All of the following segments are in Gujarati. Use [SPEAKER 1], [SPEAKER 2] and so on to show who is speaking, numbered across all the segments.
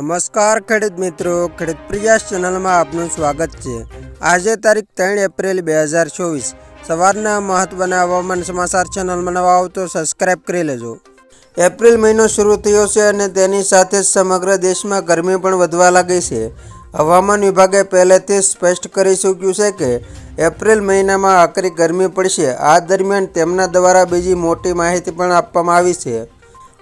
[SPEAKER 1] નમસ્કાર ખેડૂત મિત્રો, ખેડૂત પ્રયાસ ચેનલમાં આપનું સ્વાગત છે. આજે તારીખ ત્રણ એપ્રિલ બે હજાર ચોવીસ. સવારના મહત્વના હવામાન સમાચાર ચેનલમાં નવા આવો તો સબસ્ક્રાઇબ કરી લેજો. એપ્રિલ મહિનો શરૂ થયો છે અને તેની સાથે જ સમગ્ર દેશમાં ગરમી પણ વધવા લાગી છે. હવામાન વિભાગે પહેલેથી સ્પષ્ટ કરી ચૂક્યું છે કે, એપ્રિલ મહિનામાં આકરી ગરમી પડશે. આ દરમિયાન તેમના દ્વારા બીજી મોટી માહિતી પણ આપવામાં આવી છે.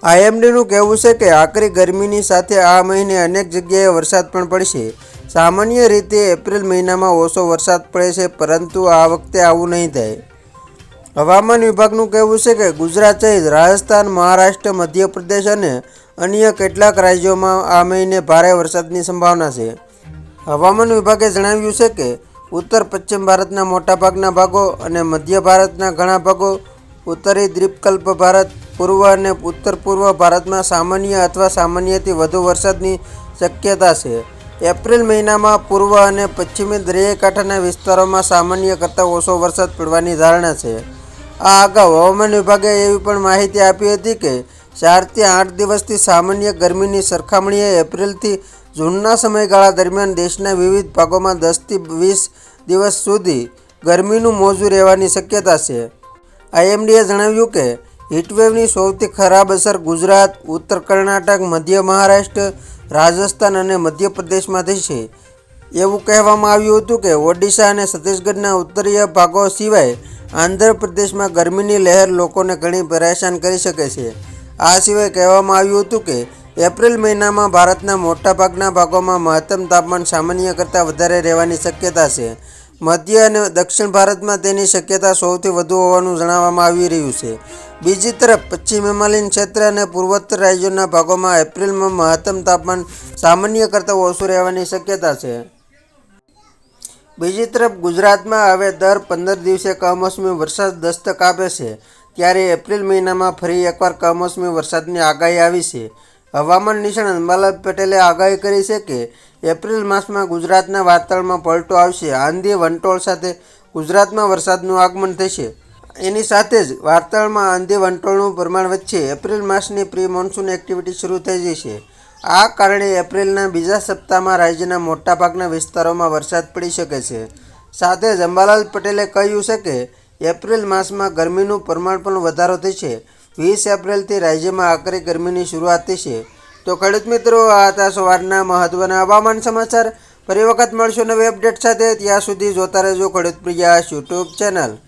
[SPEAKER 1] આઈએમડીનું કહેવું છે કે આકરી ગરમીની સાથે આ મહિને અનેક જગ્યાએ વરસાદ પણ પડશે. સામાન્ય રીતે એપ્રિલ મહિનામાં ઓછો વરસાદ પડે છે, પરંતુ આ વખતે આવું નહીં થાય. હવામાન વિભાગનું કહેવું છે કે ગુજરાત સહિત રાજસ્થાન, મહારાષ્ટ્ર, મધ્યપ્રદેશ અને અન્ય કેટલાક રાજ્યોમાં આ મહિને ભારે વરસાદની સંભાવના છે. હવામાન વિભાગે જણાવ્યું છે કે ઉત્તર પશ્ચિમ ભારતના મોટાભાગના ભાગો અને મધ્ય ભારતના ઘણા ભાગો, ઉત્તરી દ્વીપકલ્પ ભારત પૂર્વ અને ઉત્તર પૂર્વ ભારતમાં સામાન્ય અથવા સામાન્યથી વધુ વરસાદની શક્યતા છે. એપ્રિલ મહિનામાં પૂર્વ અને પશ્ચિમી દરિયાકાંઠાના વિસ્તારોમાં સામાન્ય કરતાં ઓછો વરસાદ પડવાની ધારણા છે. આ અગાઉ હવામાન વિભાગે એવી પણ માહિતી આપી હતી કે, ચારથી આઠ દિવસથી સામાન્ય ગરમીની સરખામણીએ એપ્રિલથી જૂનના સમયગાળા દરમિયાન દેશના વિવિધ ભાગોમાં દસથી વીસ દિવસ સુધી ગરમીનું મોજું રહેવાની શક્યતા છે. આઈએમડીએ જણાવ્યું કે હીટવેવની સૌથી ખરાબ અસર ગુજરાત, ઉત્તર કર્ણાટક, મધ્ય મહારાષ્ટ્ર, રાજસ્થાન અને મધ્યપ્રદેશમાં થઈ છે. એવું કહેવામાં આવ્યું હતું કે ઓડિશા અને છત્તીસગઢના ઉત્તરીય ભાગો સિવાય આંધ્રપ્રદેશમાં ગરમીની લહેર લોકોને ઘણી પરેશાન કરી શકે છે. આ સિવાય કહેવામાં આવ્યું હતું કે એપ્રિલ મહિનામાં ભારતના મોટાભાગના ભાગોમાં મહત્તમ તાપમાન સામાન્ય કરતાં વધારે રહેવાની શક્યતા છે. મધ્ય અને દક્ષિણ ભારતમાં તેની શક્યતા સૌથી વધુ હોવાનું જણાવવામાં આવી રહ્યું છે. બીજી તરફ પશ્ચિમ હિમાલયન ક્ષેત્ર અને પૂર્વોત્તર રાજ્યોના ભાગોમાં એપ્રિલમાં મહત્તમ તાપમાન સામાન્ય કરતાં ઓછું રહેવાની શક્યતા છે. બીજી તરફ ગુજરાતમાં હવે દર પંદર દિવસે કમોસમી વરસાદ દસ્તક આપે છે. ત્યારે એપ્રિલ મહિનામાં ફરી એકવાર કમોસમી વરસાદની આગાહી આવી છે. હવામાન નિષ્ણાત અંબાલાલ પટેલે આગાહી કરી છે કે એપ્રિલ માસમાં ગુજરાતના વાતાવરણમાં પલટો આવશે. આંધી વંટોળ સાથે ગુજરાતમાં વરસાદનું આગમન થશે. એની સાથે જ વાર્તાળમાં આંધી વંટોળનું પ્રમાણ વચ્ચે એપ્રિલ માસની પ્રી મોન્સૂન એક્ટિવિટી શરૂ થઈ જશે આ કારણે એપ્રિલના બીજા સપ્તાહમાં રાજ્યના મોટાભાગના વિસ્તારોમાં વરસાદ પડી શકે છે. સાથે જ અંબાલાલ પટેલે કહ્યું છે કે, એપ્રિલ માસમાં ગરમીનું પ્રમાણ પણ વધારો થશે. વીસ એપ્રિલથી રાજ્યમાં આકરી ગરમીની શરૂઆત થશે. તો ખેડૂત મિત્રો, આ હતા સવારના મહત્ત્વના હવામાન સમાચાર. ફરી વખત મળશું નવી અપડેટ સાથે. ત્યાં સુધી જોતા રહેજો ખેડૂત પ્રિયાસ યુટ્યુબ ચેનલ.